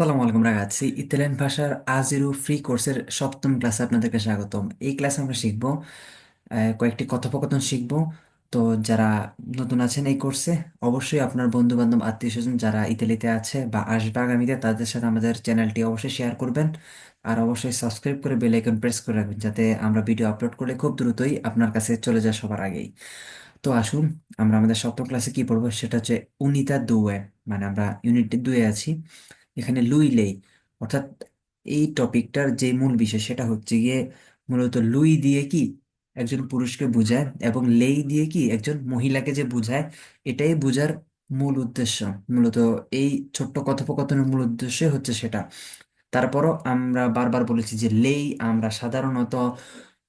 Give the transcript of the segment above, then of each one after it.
সালামু আলাইকুম রাগাচ্ছি ইতালিয়ান ভাষার আজিরু ফ্রি কোর্সের সপ্তম ক্লাসে আপনাদেরকে স্বাগতম। এই ক্লাসে আমরা শিখব আহ, কয়েকটি কথোপকথন শিখব। তো যারা নতুন আছেন এই কোর্সে অবশ্যই আপনার বন্ধু বান্ধব আত্মীয় স্বজন যারা ইতালিতে আছে বা আসবে আগামীতে তাদের সাথে আমাদের চ্যানেলটি অবশ্যই শেয়ার করবেন। আর অবশ্যই সাবস্ক্রাইব করে বেল আইকন প্রেস করে রাখবেন যাতে আমরা ভিডিও আপলোড করলে খুব দ্রুতই আপনার কাছে চলে যায় সবার আগেই। তো আসুন আমরা আমাদের সপ্তম ক্লাসে কি পড়ব? সেটা হচ্ছে উনিতা দুয়ে মানে আমরা ইউনিট দুয়ে আছি। এখানে লুই লেই। অর্থাৎ এই টপিকটার যে মূল বিষয় সেটা হচ্ছে গিয়ে মূলত লুই দিয়ে কি একজন পুরুষকে বোঝায় এবং লেই দিয়ে কি একজন মহিলাকে যে বোঝায়, এটাই বোঝার মূল উদ্দেশ্য। মূলত এই ছোট্ট কথোপকথনের মূল উদ্দেশ্য হচ্ছে সেটা। তারপরও আমরা বারবার বলেছি যে লেই আমরা সাধারণত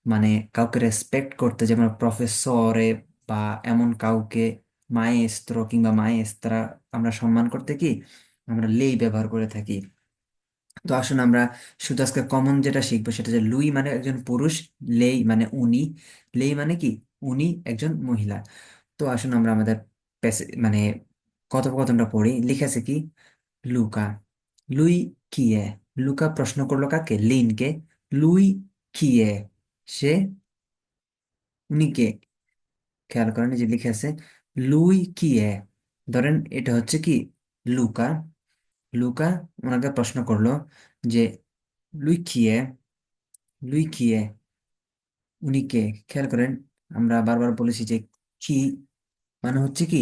মানে কাউকে রেসপেক্ট করতে যেমন প্রফেসরে বা এমন কাউকে মায়েস্ত্র কিংবা মায়েস্ত্রা আমরা সম্মান করতে কি আমরা লেই ব্যবহার করে থাকি। তো আসুন আমরা শুধু আজকে কমন যেটা শিখব সেটা যে লুই মানে একজন পুরুষ, লেই মানে উনি, লেই মানে কি? উনি একজন মহিলা। তো আসুন আমরা আমাদের মানে কথোপকথনটা পড়ি। লিখেছে কি? লুকা, লুই কিয়ে? লুকা প্রশ্ন করল কাকে? লিনকে। লুই কিয়ে? সে উনি কে খেয়াল করেন যে লিখে আছে লুই কিয়ে? ধরেন এটা হচ্ছে কি? লুকা। লুকা ওনাকে প্রশ্ন করল যে, লুই কিয়ে? লুই কিয়ে? উনি কে? খেয়াল করেন, আমরা বারবার বলেছি যে, কি মানে হচ্ছে কি?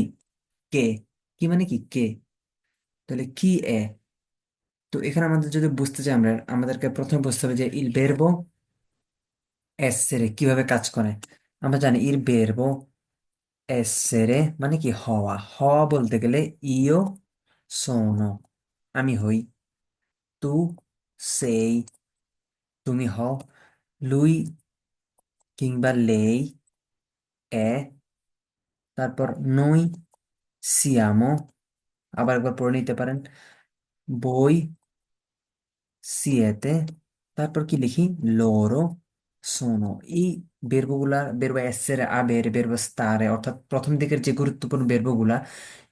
কে? কি মানে কি? কে? তাহলে কি এ তো এখানে আমাদের যদি বুঝতে চাই আমরা, আমাদেরকে প্রথমে বুঝতে হবে যে ইল বেরবো এসেরে কীভাবে কাজ করে। আমরা জানি ইল বেরবো এসেরে মানে কি? হওয়া। হওয়া বলতে গেলে ইও সোনো আমি হই। তু সেই, তুমি হও। লুই কিংবা লেই, এ, তারপর নই, সিয়ামো। আবার একবার পড়ে নিতে পারেন। বই, সিয়েতে। তারপর কি লিখি? লোরো, সোনো। এই বেরবগুলা বেরবো এসের আবের বেরবো স্তারে অর্থাৎ প্রথম দিকের যে গুরুত্বপূর্ণ বেরবগুলা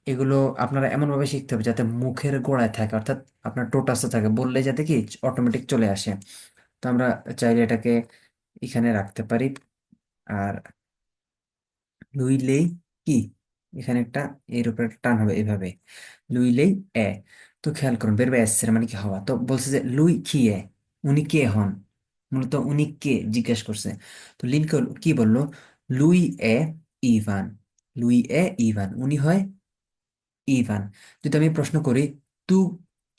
এগুলো আপনারা এমনভাবে শিখতে হবে যাতে মুখের গোড়ায় থাকে, অর্থাৎ আপনার টোটাসে থাকে। বললে যাতে কি অটোমেটিক চলে আসে। তো আমরা চাইলে এটাকে এখানে রাখতে পারি। আর লুইলেই কি? এখানে একটা এর উপরে একটা টান হবে এইভাবে লুইলেই এ। তো খেয়াল করুন বেরবে এসের মানে কি হওয়া? তো বলছে যে লুই কি এ? উনি কে হন? মূলত উনি কে জিজ্ঞেস করছে। তো লিনকে কি বলল? লুই এ ইভান। লুই এ ইভান। উনি হয় ইভান। যদি আমি প্রশ্ন করি, তু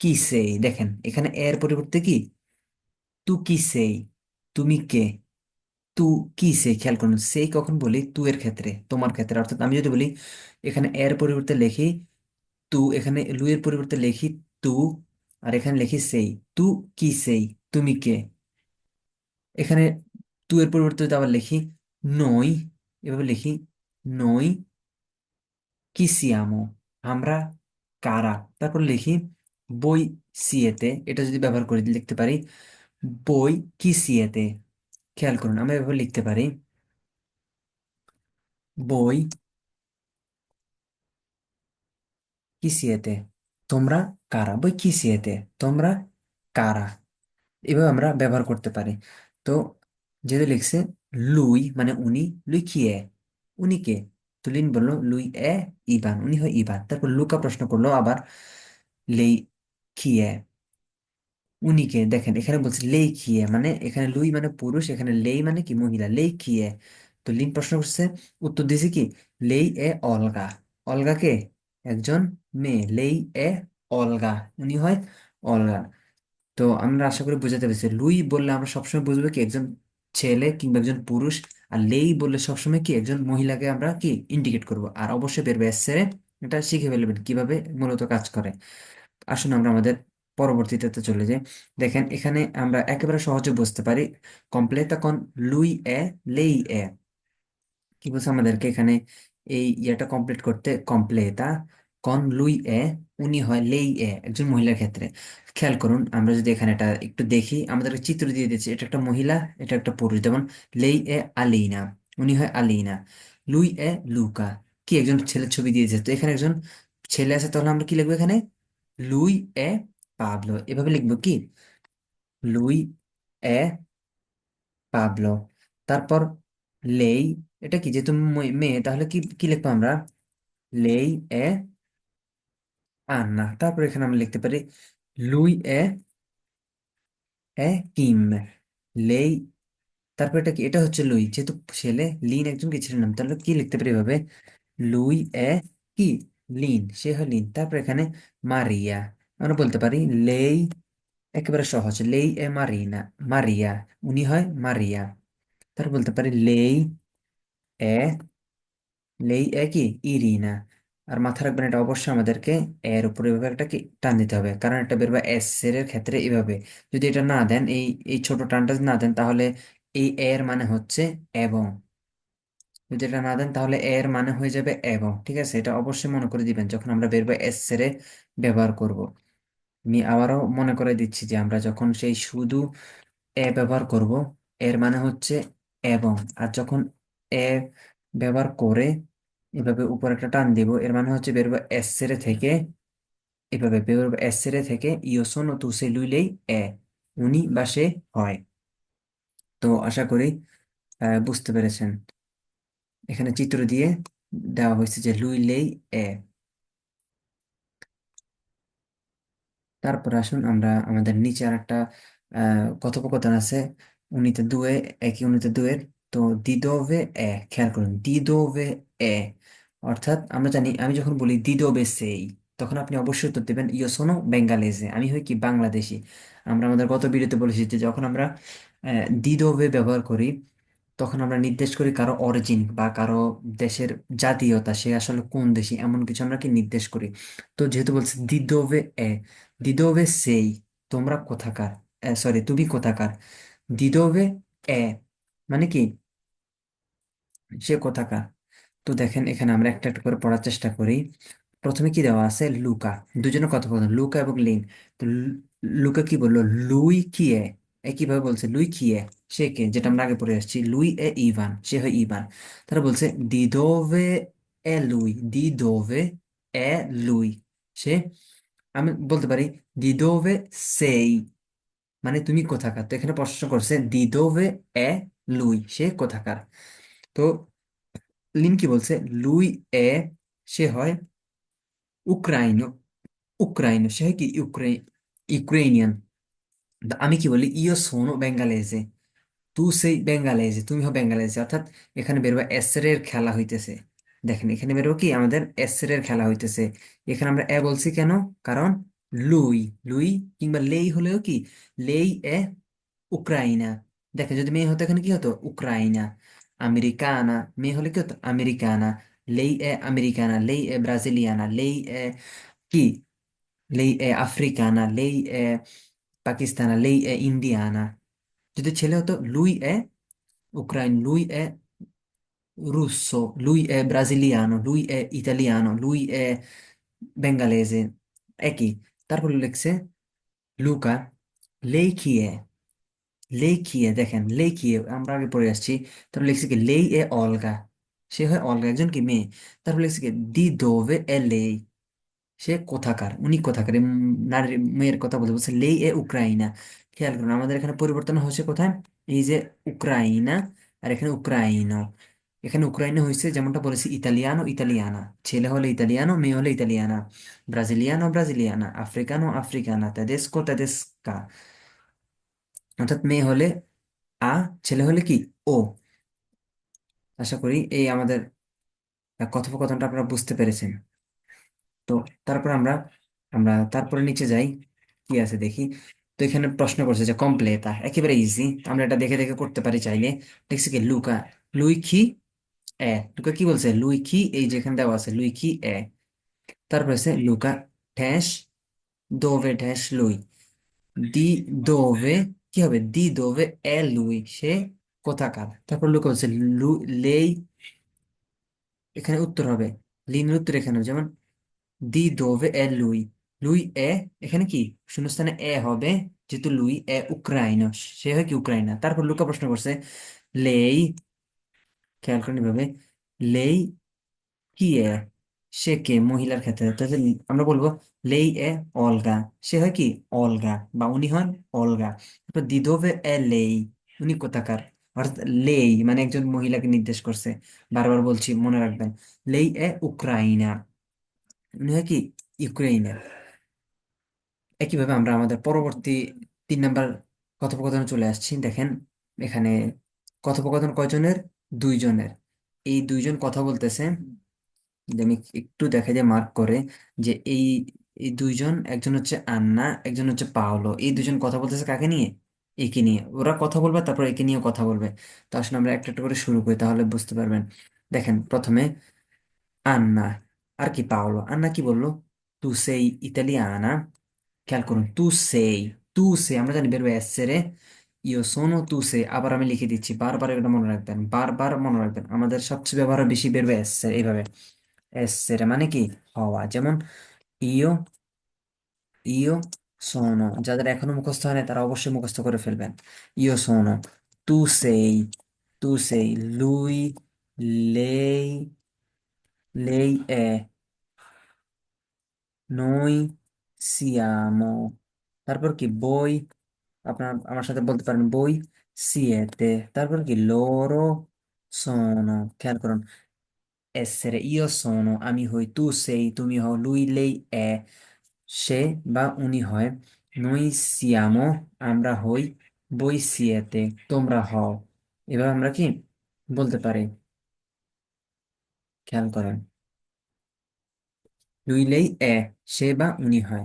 কি সেই? দেখেন, এখানে এর পরিবর্তে কি? তু কি সেই? তুমি কে? তু কি সে খেয়াল করুন, সেই কখন বলি, তু এর ক্ষেত্রে, তোমার ক্ষেত্রে। অর্থাৎ আমি যদি বলি, এখানে এর পরিবর্তে লিখি, তু এখানে লু এর পরিবর্তে লিখি, তু আর এখানে লিখি, সেই তু কি সেই? তুমি কে? এখানে তু এর পরিবর্তে যদি আবার লিখি, নই এভাবে লিখি, নই কি সিয়ামো আমরা কারা? তারপর লিখি, বই সিয়েতে, এটা যদি ব্যবহার করে লিখতে পারি, বই কি সিয়েতে? খেয়াল করুন, আমরা এভাবে লিখতে পারি, বই কিসিয়েতে তোমরা কারা? বই কিসিয়েতে তোমরা কারা? এভাবে আমরা ব্যবহার করতে পারি। তো যেহেতু লিখছে, লুই মানে উনি লুই কিয়ে উনি কে? তো লিন বলল, লুই এ ইবান উনি হয় ইবান তারপর লুকা প্রশ্ন করল, আবার লেই কিয়ে উনিকে দেখেন, এখানে বলছে লেই খিয়ে মানে এখানে লুই মানে পুরুষ, এখানে লেই মানে কি মহিলা? লেই খিয়ে তো লিন প্রশ্ন করছে, উত্তর দিয়েছে কি? লেই এ অলগা। অলগা কে? একজন মেয়ে। লেই এ অলগা। উনি হয় অলগা। তো আমরা আশা করি বোঝাতে পেরেছি। লুই বললে আমরা সবসময় বুঝব কি একজন ছেলে কিংবা একজন পুরুষ আর লেই বললে সবসময় কি একজন মহিলাকে আমরা কি ইন্ডিকেট করব? আর অবশ্যই বেরবে এসে এটা শিখে ফেলবেন কীভাবে মূলত কাজ করে। আসুন আমরা আমাদের পরবর্তীতে তো চলে যাই। দেখেন, এখানে আমরা একেবারে সহজে বুঝতে পারি কমপ্লেতা কন লুই এ, লেই এ। কি বলছে আমাদেরকে এখানে? এই ইয়েটা কমপ্লিট করতে কমপ্লেতা কন লুই এ, উনি হয় লেই এ, একজন মহিলার ক্ষেত্রে। খেয়াল করুন, আমরা যদি এখানে এটা একটু দেখি আমাদেরকে চিত্র দিয়ে দিচ্ছে এটা একটা মহিলা, এটা একটা পুরুষ। যেমন লেই এ আলিনা, উনি হয় আলিনা। লুই এ লুকা, কি একজন ছেলের ছবি দিয়েছে? তো এখানে একজন ছেলে আছে, তাহলে আমরা কি লিখব এখানে? লুই এ পাবলো, এভাবে লিখব কি? লুই এ পাবলো। তারপর লেই, এটা কি? যেহেতু মেয়ে, তাহলে কি কি লিখব আমরা? লেই এ আন্না, তারপর এখানে আমরা লিখতে পারি লুই এ এ কিম, লেই, তারপর এটা কি, এটা হচ্ছে লুই, যেহেতু ছেলে, লিন একজন কি ছেলের নাম, তাহলে কি লিখতে পারি এভাবে? লুই এ কি? লিন, সে হয় লিন, তারপর এখানে মারিয়া, আমরা বলতে পারি লেই একেবারে সহজ, লেই এ মারিনা, মারিয়া, উনি হয় মারিয়া, তারপর বলতে পারি লেই এ লেই এ কি? ইরিনা আর মাথা রাখবেন এটা অবশ্যই আমাদেরকে এর উপরে এভাবে একটা কি টান দিতে হবে। কারণ এটা বেরোবে এস এর ক্ষেত্রে এভাবে যদি এটা না দেন, এই এই ছোট টানটা যদি না দেন, তাহলে এই এর মানে হচ্ছে এবং। যদি এটা না দেন, তাহলে এর মানে হয়ে যাবে এবং, ঠিক আছে? এটা অবশ্যই মনে করে দিবেন যখন আমরা বেরোবে এস এর ব্যবহার করব। আমি আবারও মনে করে দিচ্ছি যে আমরা যখন সেই শুধু এ ব্যবহার করব, এর মানে হচ্ছে এবং। আর যখন এ ব্যবহার করে এভাবে উপর একটা টান দিব, এর মানে হচ্ছে বেরোবো এস সেরে থেকে, এভাবে বেরোবো এস সেরে থেকে ইয়োসন ও তুসে লুইলেই এ, উনি বা সে হয়। তো আশা করি বুঝতে পেরেছেন। এখানে চিত্র দিয়ে দেওয়া হয়েছে যে লুইলেই এ। তারপর আসুন আমরা আমাদের নিচে আর একটা কথোপকথন আছে, উনিতে দুয়ে, একই উনিতে দুয়ের, তো দিদোভে এ, খেয়াল করুন, দিদোভে এ। অর্থাৎ আমরা জানি, আমি যখন বলি দিদোভে সেই, তখন আপনি অবশ্যই উত্তর দেবেন, ইয়ো শোনো বেঙ্গালেজে। আমি হই কি বাংলাদেশি। আমরা আমাদের গত ভিডিওতে বলেছি যে যখন আমরা দিদোভে ব্যবহার করি, তখন আমরা নির্দেশ করি কারও অরিজিন বা কারও দেশের জাতীয়তা, সে আসলে কোন দেশি, এমন কিছু আমরা কি নির্দেশ করি। তো যেহেতু বলছে দিদোভে এ দিদোভে সেই, তোমরা কোথাকার? সরি, তুমি কোথাকার? দিদোভে এ মানে কি? সে কোথাকার? তো দেখেন, এখানে আমরা একটা একটা করে পড়ার চেষ্টা করি। প্রথমে কি দেওয়া আছে? লুকা। দুজনের কথা বলুন লুকা এবং লিন। তো লুকা কি বলল? লুই কিয়ে এ? কীভাবে বলছে? লুই কিয়ে সে কে? যেটা আমরা আগে পড়ে আসছি। লুই এ ইভান। সে হয় ইভান। তারা বলছে, দি দোভে এ লুই, দি দোভে এ লুই। সে, আমি বলতে পারি, দি দোভে সেই। মানে তুমি কোথাকার? তো এখানে প্রশ্ন করছে, দি দোভে এ লুই। সে কোথাকার? তো লিন কি বলছে? লুই এ, সে হয় উক্রাইন উক্রাইন, সে হয় কি? ইউক্রেন ইউক্রেনিয়ান আমি কি বলি? ইও সোনো বেঙ্গালেজে তু সেই বেঙ্গালেজে তুমি হো বেঙ্গালেজে অর্থাৎ এখানে বেরোবে এসরের খেলা হইতেছে। দেখেন, এখানে বেরোবো কি? আমাদের এসরের খেলা হইতেছে। এখানে আমরা এ বলছি কেন? কারণ লুই লুই কিংবা লেই হলেও কি? লেই এ উক্রাইনা। দেখেন, যদি মেয়ে হতো এখানে কি হতো? উক্রাইনা। আমেরিকানা মেয়ে হলে কি হতো আমেরিকানা লেই এ আমেরিকানা লেই এ ব্রাজিলিয়ানা লেই এ কি লেই এ আফ্রিকানা লেই এ পাকিস্তানা লেই এ ইন্ডিয়ানা যদি ছেলে হতো লুই এ উক্রাইন লুই এ russo, lui è brasiliano, lui è italiano, lui è bengalese. একই তারপর লিখছে লুকা লেই কিয়ে লেই কিয়ে দেখেন লেই কিয়ে আমরা আগে পড়ে আসছি। তারপর লিখছে কি, লেই এ অলগা। সে হয় অলগা, একজন কি মেয়ে। তারপর লিখছে কি, দি দোভে এ লেই। সে কোথাকার, উনি কোথাকার নারীর মেয়ের কথা বলতে বলছে, লেই এ উক্রাইনা। খেয়াল করুন, আমাদের এখানে পরিবর্তন হচ্ছে কোথায়? এই যে উক্রাইনা আর এখানে উক্রাইনো। এখানে উক্রাইনে হয়েছে, যেমনটা বলেছি, ইতালিয়ানো, ইতালিয়ানা। ছেলে হলে ইতালিয়ানো, মেয়ে হলে ইতালিয়ানা। ব্রাজিলিয়ানো, ব্রাজিলিয়ানা। আফ্রিকানো, আফ্রিকানা। তেদেস্কো তেদেস্কা অর্থাৎ মেয়ে হলে আ, ছেলে হলে কি? ও। আশা করি এই আমাদের কথোপকথনটা আপনারা বুঝতে পেরেছেন। তো তারপর আমরা আমরা তারপরে নিচে যাই। কি আছে দেখি? তো এখানে প্রশ্ন করছে যে কমপ্লেতা একেবারে ইজি আমরা এটা দেখে দেখে করতে পারি চাইলে। দেখছি কি লুকা লুই কি এ লুকা কি বলছে? লুই কি এই যেখানে দেওয়া আছে লুই কি এ তারপর আছে লুকা ড্যাশ দোভে ড্যাশ লুই দি দোভে কি হবে? দি দোভে এ লুই, সে কোথাকার? তারপর লুকা বলছে লু, লেই, এখানে উত্তর হবে। লিনের উত্তর এখানে যেমন দি দোভে এ লুই। লুই এ, এখানে কি? শূন্যস্থানে এ হবে, যেহেতু লুই এ উক্রাইনা। সে হয় কি? উক্রাইনা। তারপর লুকা প্রশ্ন করছে, লেই, খেয়াল করেন এভাবে লেই কি এ? সে কে? মহিলার ক্ষেত্রে। তাহলে আমরা বলব লেই এ অলগা। সে হয় কি? অলগা। বা উনি হন অলগা। তারপর দিদোভে এ লেই। উনি কোথাকার? অর্থাৎ লেই মানে একজন মহিলাকে নির্দেশ করছে। বারবার বলছি, মনে রাখবেন। লেই এ উক্রাইনা। উনি হয় কি? ইউক্রেইনের। একইভাবে আমরা আমাদের পরবর্তী তিন নাম্বার কথোপকথনে চলে আসছি। দেখেন, এখানে কথোপকথন কয়জনের? দুইজনের। এই দুইজন কথা বলতেছে। যে আমি একটু দেখা যায় মার্ক করে যে এই এই দুইজন, একজন হচ্ছে আন্না, একজন হচ্ছে পাওলো, এই দুজন কথা বলতেছে কাকে নিয়ে? একে নিয়ে। ওরা কথা বলবে, তারপর একে নিয়ে কথা বলবে। তো আসলে আমরা একটা একটা করে শুরু করি, তাহলে বুঝতে পারবেন। দেখেন, প্রথমে আন্না, আর কি পাওলো? আন্না কি বলল? তু সেই ইতালিয়ানা, খেয়াল করুন, তু সেই, তু সে আমরা জানি বেরবে এসেরে ইও সোনো তু সে আবার আমি লিখে দিচ্ছি, বারবার এটা মনে রাখবেন, বারবার মনে রাখবেন। আমাদের সবচেয়ে ব্যবহার বেশি বেরবে এসেরে এইভাবে। এসেরে মানে কি হওয়া যেমন ইও ইও সোনো যাদের এখনও মুখস্থ হয় না তারা অবশ্যই মুখস্থ করে ফেলবেন ইও সোনো তু সেই তু সেই লুই লেই লেই এ নই সিয়ামো তারপর কি বই আপনার আমার সাথে বলতে পারেন বই সিয়েতে তারপর কি লোরো সোনো খেয়াল করুন essere. Io sono আমি হই তু সেই তুমি হও lui, lei è. সে বা উনি হয় noi siamo আমরা হই voi siete তোমরা হও এবার আমরা কি বলতে পারি খেয়াল করেন lui, lei è. সে বা উনি হয়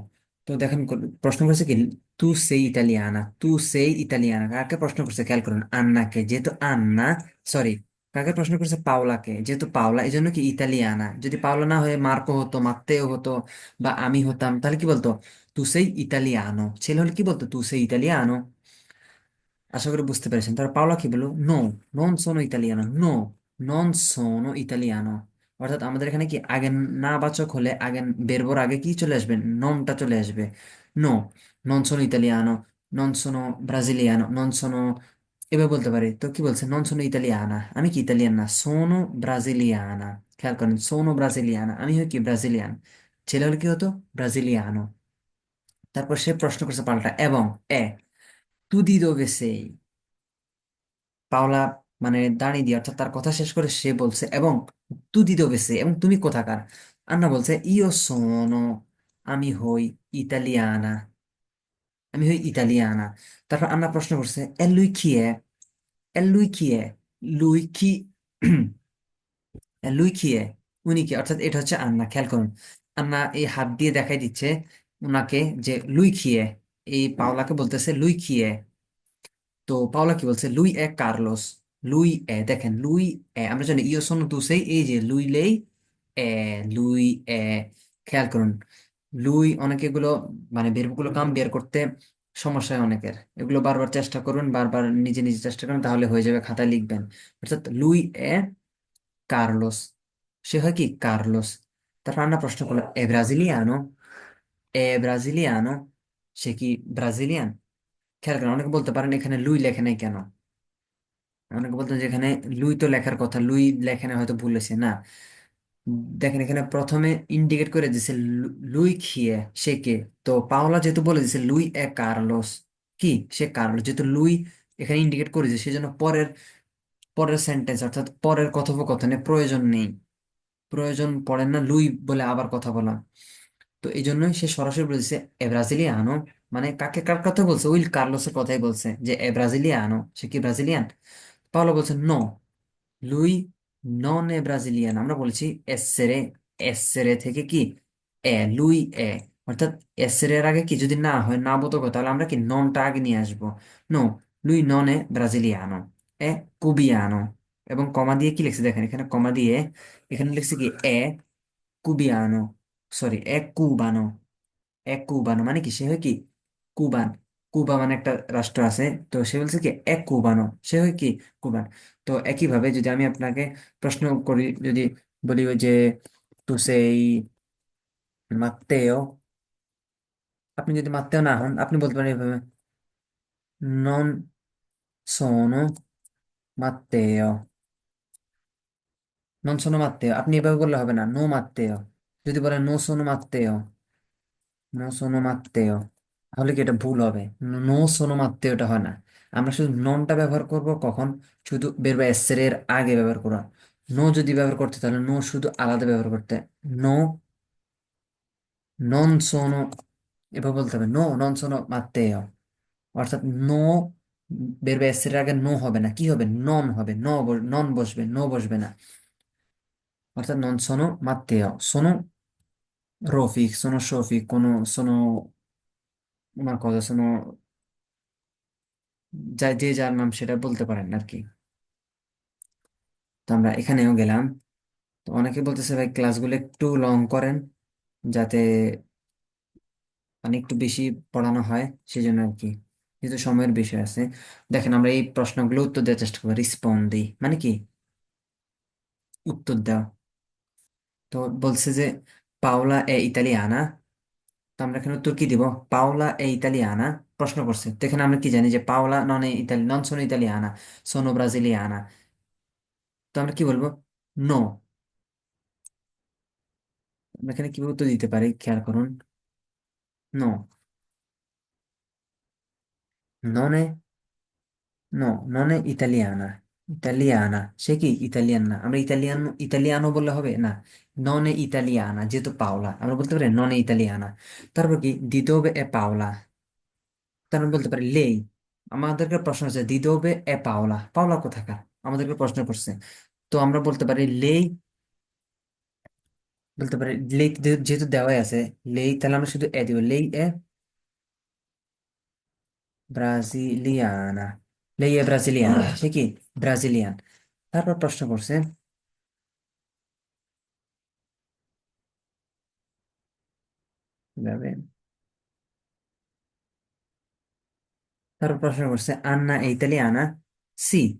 তো দেখেন প্রশ্ন করছে কি তু সেই ইতালিয়ানা তু সেই ইতালিয়ানা কাকে প্রশ্ন করছে খেয়াল করুন আন্নাকে যেহেতু আন্না সরি কাকে প্রশ্ন করছে? পাওলাকে। যেহেতু পাওলা এই জন্য কি ইতালিয়ানা? যদি পাওলা না হয়ে মার্কো হতো, মাত্তেও হতো বা আমি হতাম, তাহলে কি বলতো? তু সেই ইতালিয়ানো। ছেলে হলে কি বলতো? তু সেই ইতালিয়ানো। আশা করি বুঝতে পেরেছেন। তার পাওলা কি বলল? নো, নন সোনো ইতালিয়ানো। নো, নন সোনো ইতালিয়ানো। অর্থাৎ আমাদের এখানে কি আগে না বাচক হলে আগে বেরবোর আগে কি চলে আসবে? ননটা চলে আসবে। নো, নন সোনো ইতালিয়ানো, নন সোনো ব্রাজিলিয়ানো, নন সোনো এভাবে বলতে পারি তো কি বলছে নন সোনো ইতালিয়ানা আমি কি ইতালিয়ান না সোনো ব্রাজিলিয়ানা খেয়াল করেন সোনো ব্রাজিলিয়ানা আমি হয় কি ব্রাজিলিয়ান ছেলে হলে কি হতো ব্রাজিলিয়ানো তারপর সে প্রশ্ন করছে পাল্টা এবং এ তু দি দোবে সেই পাওলা মানে দাঁড়িয়ে দিয়ে অর্থাৎ তার কথা শেষ করে সে বলছে এবং তু দি দোবে সে এবং তুমি কোথাকার আন্না বলছে ইও সোনো আমি হই ইতালিয়ানা আমি হই ইতালিয়ানা। তারপর আন্না প্রশ্ন করছে, এ লুই কি এ? এ লুই কি এ? লুই কি লুই কি এ? উনি কি? অর্থাৎ এটা হচ্ছে আন্না, খেয়াল করুন। আন্না এই হাত দিয়ে দেখাই দিচ্ছে উনাকে যে, লুই খিয়ে এই পাওলাকে বলতেছে, লুই খিয়ে তো পাওলা কি বলছে? লুই এ কার্লোস, লুই এ। দেখেন, লুই এ। আমরা জানি ইও সোনো তুসেই এই যে, লুই লেই এ, লুই এ। খেয়াল করুন। লুই অনেকে এগুলো মানে বেরগুলো কাম বের করতে সমস্যা অনেকের। এগুলো বারবার চেষ্টা করুন, বারবার নিজে নিজে চেষ্টা করুন, তাহলে হয়ে যাবে খাতায় লিখবেন। অর্থাৎ লুই এ কার্লোস। সে হয় কি? কার্লোস। তারপর আমরা প্রশ্ন করল, এ ব্রাজিলিয়ানো? এ ব্রাজিলিয়ানো? সে কি ব্রাজিলিয়ান? খেয়াল করেন, অনেকে বলতে পারেন এখানে লুই লেখে নাই কেন? অনেকে বলতেন যে এখানে লুই তো লেখার কথা, লুই লেখে না হয়তো ভুল হয়েছে। না দেখেন এখানে প্রথমে ইন্ডিকেট করে দিছে লুই খিয়ে, সে কে? তো পাওলা যেহেতু বলে দিছে লুই এ কার্লোস। কি? সে কার্লোস। যেহেতু লুই এখানে ইন্ডিকেট করে দিছে, সেজন্য পরের পরের সেন্টেন্স অর্থাৎ পরের কথোপকথনে প্রয়োজন নেই। প্রয়োজন পড়ে না, লুই বলে আবার কথা বলা তো এই জন্যই সে সরাসরি বলছে এ ব্রাজিলিয়ানো। মানে কাকে, কার কথা বলছে? উইল কার্লোসের কথাই বলছে যে এ ব্রাজিলিয়ানো। সে কি ব্রাজিলিয়ান? পাওলো বলছে নো লুই নন এ ব্রাজিলিয়ান আমরা বলছি এসেরে এসেরে থেকে কি? এ লুই এ। অর্থাৎ এসেরের আগে কি? যদি না হয়, না বোধক তাহলে আমরা কি ননটা আগে নিয়ে আসব? নো লুই নন এ ব্রাজিলিয়ানো এ কুবিয়ানো এবং কমা দিয়ে কি লিখছে? দেখেন, এখানে কমা দিয়ে, এখানে লিখছে কি? এ কুবিয়ানো সরি এ কুবানো এ কুবানো মানে কি? সে হয় কি? কুবান কুবা মানে একটা রাষ্ট্র আছে, তো সে বলছে কি? এক কুবানো সে হয় কি? কুবান তো একইভাবে যদি আমি আপনাকে প্রশ্ন করি, যদি বলি যে, তু সেই আপনি যদি মাত্তেও না হন, আপনি বলতে পারেন এভাবে, নন সোনো মাত্তেও নন সোনো মাত্তেও, আপনি এভাবে বললে হবে না, নো মাত্তেও যদি বলেন, নো সোনো মাত্তেও নো সোনো মাত্তেও তাহলে কি এটা ভুল হবে? নো সোনো মাত্তেওটা হয় না। আমরা শুধু ননটা ব্যবহার করব, কখন? শুধু বের বা এসের এর আগে ব্যবহার করা নো যদি ব্যবহার করতে, তাহলে নো শুধু আলাদা ব্যবহার করতে। নো নন সোনো এভাবে বলতে হবে। নো নন সোনো মাত্তেও অর্থাৎ নো বের বা এসের আগে নো হবে না। কি হবে? নন হবে। ন নন বসবে নো বসবে না। অর্থাৎ নন সোনো মাত্তেও সোনো রফিক সোনো শফিক, কোনো সোনো una cosa sono যা, যে যার নাম সেটা বলতে পারেন আর কি। তো আমরা এখানেও গেলাম। তো অনেকে বলতেছে, ভাই, ক্লাসগুলো একটু লং করেন যাতে মানে একটু বেশি পড়ানো হয় সেই জন্য আর কি। যেহেতু সময়ের বিষয় আছে। দেখেন, আমরা এই প্রশ্নগুলো উত্তর দেওয়ার চেষ্টা করি রিসপন্দি মানে কি? উত্তর দেওয়া তো বলছে যে, পাওলা এ ইতালিয়ানা। তো আমরা এখানে উত্তর কি দিব? পাওলা এ ইতালিয়ানা। প্রশ্ন করছে তো এখানে আমরা কি জানি যে পাওলা নন এ ইতালি, নন সোনো ইতালিয়ানা, সোনো ব্রাজিলিয়ানা? তো আমরা কি বলব? নো আমরা এখানে কীভাবে উত্তর দিতে পারি? খেয়াল করুন। নো নন এ নো নন এ ইতালিয়ানা ইতালিয়ানা সে কি? ইতালিয়ান না। আমরা ইতালিয়ান ইতালিয়ানো বললে হবে? না নন এ ইতালিয়ানা যেহেতু পাওলা। আমরা বলতে পারি নন এ ইতালিয়ানা তারপর কি? দিদোবে এ পাওলা তারপর বলতে পারি লেই আমাদেরকে প্রশ্ন আছে দিদোবে এ পাওলা। পাওলা কোথাকার? আমাদেরকে প্রশ্ন করছে। তো আমরা বলতে পারি লেই বলতে পারি লেই যেহেতু দেওয়াই আছে লেই তাহলে আমরা শুধু এ দিব। লেই এ ব্রাজিলিয়ানা। লেই এ ব্রাজিলিয়ানা সে কি ব্রাজিলিয়ান। তারপর প্রশ্ন করছে কীভাবে তারপর প্রশ্ন করছে, আন্না এ ইতালিয়ানা? সি।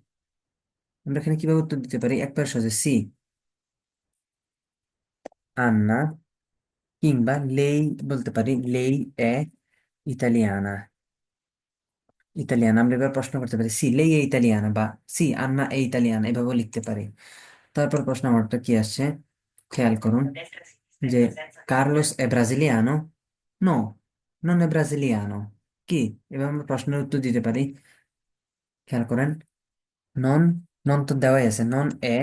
আমরা এখানে কীভাবে উত্তর দিতে পারি? একবার সহজে সি। আন্না কিংবা লেই বলতে পারি, লেই এ ইতালিয়ানা। ইতালিয়ান, আমরা এবার প্রশ্ন করতে পারি, সি, লেই এ ইতালিয়ানা বা সি, আন্না এ ইতালিয়ানা? এভাবেও লিখতে পারি। তারপর প্রশ্ন আমারটা কি আসছে? খেয়াল করুন যে, কার্লোস এ ব্রাজিলিয়ানো? নো নন এ ব্রাজিলিয়ানো কি? এবার আমরা প্রশ্নের উত্তর দিতে পারি। খেয়াল করেন, নন নন তো দেওয়াই আছে। নন এ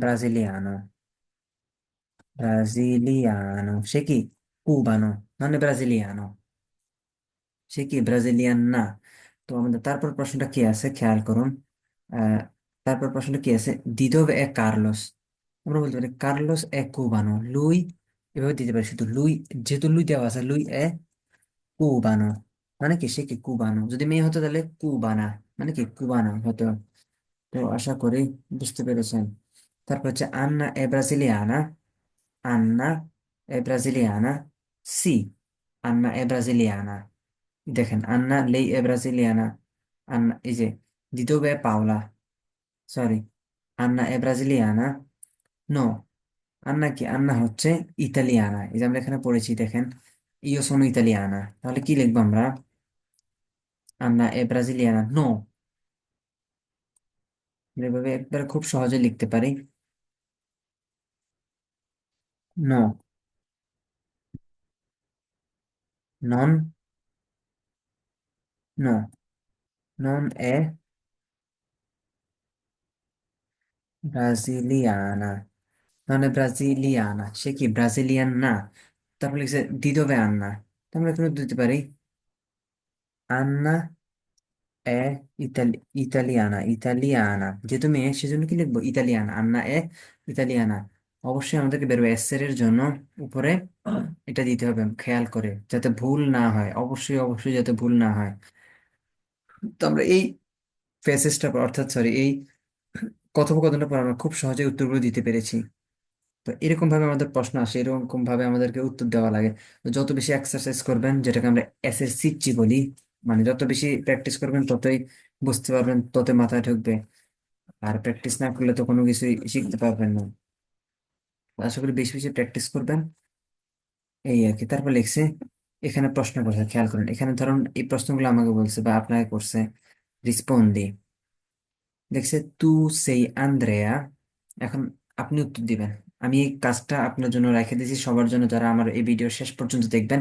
ব্রাজিলিয়ানো। ব্রাজিলিয়ানো, সে কি? কুবানো, নন এ ব্রাজিলিয়ানো। সে কি? ব্রাজিলিয়ান না। তো আমাদের তারপর প্রশ্নটা কি আছে? খেয়াল করুন। তারপর প্রশ্নটা কি আছে? দিদো এ কার্লোস। আমরা বলতে পারি কার্লোস এ কুবানো। লুই, এভাবে দিতে পারি শুধু লুই, যেহেতু লুই দেওয়া আছে, লুই এ কুবানো। মানে কি? সে কি কুবানো? যদি মেয়ে হতো তাহলে কুবানা। মানে কি? কুবানো হতো। তো আশা করি বুঝতে পেরেছেন। তারপর হচ্ছে আন্না এ ব্রাজিলিয়ানা আন্না এ ব্রাজিলিয়ানা সি, আন্না এ ব্রাজিলিয়ানা দেখেন, আন্না লেই এ ব্রাজিলিয়ানা আন্না, এই যে, দ্বিতীয় বে পাওলা। সরি, আন্না এ ব্রাজিলিয়ানা নো, আন্না কি? আন্না হচ্ছে ইতালিয়ানা। এই যে আমরা এখানে পড়েছি, দেখেন ইও সোনো ইতালিয়ানা। তাহলে কি লিখব আমরা? আন্না এ ব্রাজিলিয়ানা নো এভাবে একবার খুব সহজে লিখতে পারি। নো নন নো নন এ ব্রাজিলিয়ানা নন এ ব্রাজিলিয়ানা সে কি ব্রাজিলিয়ান না তারপর লিখছে দিদোবে আন্না তো আমরা এখানে দিতে পারি আন্না এ ইতালি ইতালিয়ানা ইতালিয়ানা যেহেতু মেয়ে সেজন্য কি লিখব ইতালিয়ানা আন্না এ ইতালিয়ানা অবশ্যই আমাদেরকে বেরোবে এসের এর জন্য উপরে এটা দিতে হবে খেয়াল করে যাতে ভুল না হয় অবশ্যই অবশ্যই যাতে ভুল না হয় তো আমরা এই ফেসেসটা অর্থাৎ সরি এই কথোপকথনটা পর আমরা খুব সহজে উত্তরগুলো দিতে পেরেছি তো এরকম ভাবে আমাদের প্রশ্ন আসে এরকম ভাবে আমাদেরকে উত্তর দেওয়া লাগে যত বেশি এক্সারসাইজ করবেন যেটাকে আমরা এসএসসি বলি মানে যত বেশি প্র্যাকটিস করবেন, ততই বুঝতে পারবেন, ততই মাথায় ঢুকবে। আর প্র্যাকটিস না করলে তো কোনো কিছুই শিখতে পারবেন না। আশা করি বেশি বেশি প্র্যাকটিস করবেন। এই আর কি। তারপর লিখছে, এখানে প্রশ্ন করছে খেয়াল করেন। এখানে ধরুন এই প্রশ্নগুলো আমাকে বলছে বা আপনাকে করছে রিসপন্দি দেখছে, তু সেই আন্দ্রেয়া। এখন আপনি উত্তর দিবেন। আমি এই কাজটা আপনার জন্য রেখে দিয়েছি। সবার জন্য যারা আমার এই ভিডিও শেষ পর্যন্ত দেখবেন,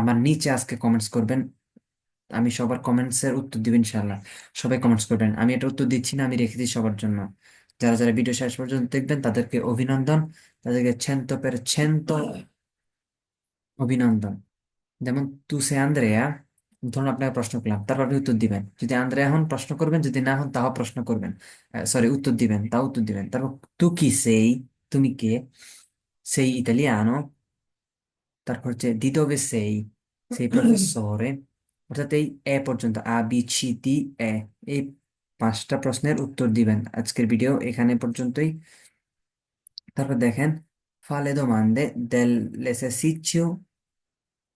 আমার নিচে আজকে কমেন্টস করবেন। আমি সবার কমেন্টস এর উত্তর দিব ইনশাল্লাহ সবাই কমেন্টস করবেন। আমি এটা উত্তর দিচ্ছি না আমি রেখে দিই সবার জন্য। যারা যারা ভিডিও শেষ পর্যন্ত দেখবেন তাদেরকে অভিনন্দন। তাদেরকে ছেন্তো পের ছেন্তো অভিনন্দন। যেমন তু সে আন্দ্রেয়া ধরুন আপনাকে প্রশ্ন করলাম তারপর আপনি উত্তর দিবেন। যদি আন্দ্রেয়া হন প্রশ্ন করবেন যদি না হন তাও প্রশ্ন করবেন। সরি উত্তর দিবেন তাও উত্তর দিবেন। তারপর তু কি সেই তুমি কে? সেই ইতালিয়ানো। তারপর হচ্ছে দি সেই sei professore অর্থাৎ এই এ পর্যন্ত, আ, বি সি এ। এই পাঁচটা প্রশ্নের উত্তর দিবেন আজকের ভিডিও এখানে পর্যন্তই। তারপর দেখেন le domande dell'esercizio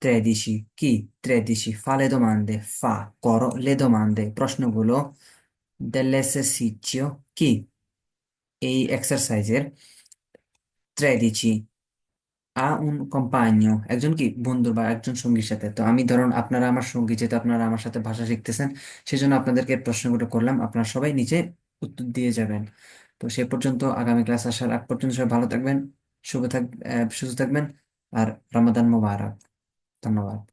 13 কি 13 fa le domande fa করো le domande প্রশ্নগুলো dell'esercizio কি? এই এক্সারসাইজের 13 আ, উন কম্পাño একজন কি? বন্ধু বা একজন সঙ্গীর সাথে। তো আমি ধরুন আপনারা আমার সঙ্গী, যেহেতু আপনারা আমার সাথে ভাষা শিখতেছেন, সেজন্য আপনাদেরকে প্রশ্নগুলো করলাম। আপনারা সবাই নিচে উত্তর দিয়ে যাবেন। তো সে পর্যন্ত আগামী ক্লাস আসার আগ পর্যন্ত সবাই ভালো থাকবেন, শুভ থাক সুস্থ থাকবেন, আর রমাদান মোবারক। ধন্যবাদ।